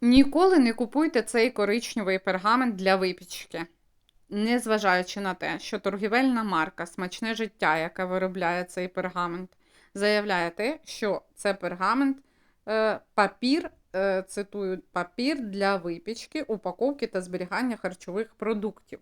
Ніколи не купуйте цей коричневий пергамент для випічки, незважаючи на те, що торгівельна марка Смачне життя, яка виробляє цей пергамент, заявляє те, що це пергамент, е, папір, е, цитую, папір для випічки, упаковки та зберігання харчових продуктів.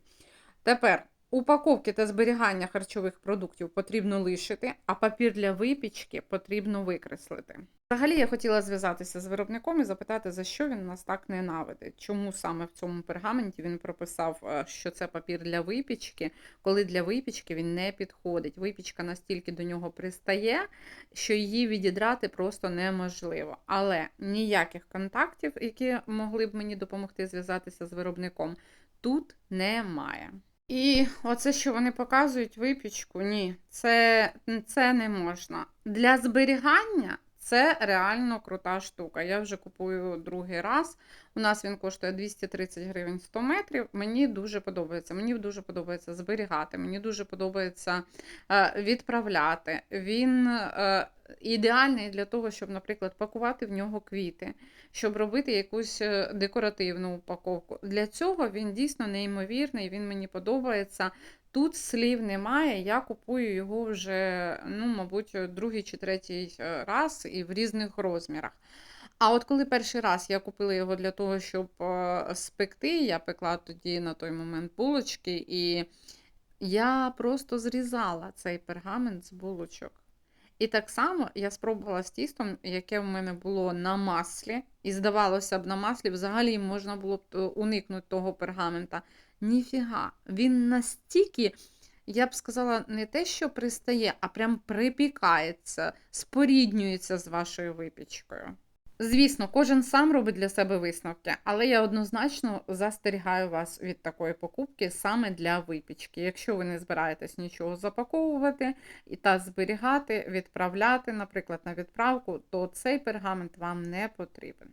Тепер упаковки та зберігання харчових продуктів потрібно лишити, а папір для випічки потрібно викреслити. Взагалі я хотіла зв'язатися з виробником і запитати, за що він нас так ненавидить. Чому саме в цьому пергаменті він прописав, е, що це папір для випічки, коли для випічки він не підходить. Випічка настільки до нього пристає, що її відідрати просто неможливо. Але ніяких контактів, які могли б мені допомогти зв'язатися з виробником, тут немає. І оце, що вони показують випічку, ні, це, це не можна. Для зберігання це реально крута штука. Я вже купую другий раз. У нас він коштує 230 гривень 100 метрів. Мені дуже подобається. Мені дуже подобається зберігати, мені дуже подобається е, відправляти. Він е, ідеальний для того, щоб, наприклад, пакувати в нього квіти, щоб робити якусь е, декоративну упаковку. Для цього він дійсно неймовірний, він мені подобається. Тут слів немає, я купую його вже, ну, мабуть, другий чи третій е, раз і в різних розмірах. А от коли перший раз я купила його для того, щоб е, спекти, я пекла тоді на той момент булочки, і я просто зрізала цей пергамент з булочок. І так само я спробувала з тістом, яке в мене було на маслі, і здавалося б, на маслі взагалі можна було б е, уникнути того пергамента. Ніфіга, він настільки, я б сказала, не те, що пристає, а прям припікається, споріднюється з вашою випічкою. Звісно, кожен сам робить для себе висновки, але я однозначно застерігаю вас від такої покупки саме для випічки. Якщо ви не збираєтесь нічого запаковувати і та зберігати, відправляти, наприклад, на відправку, то цей пергамент вам не потрібен.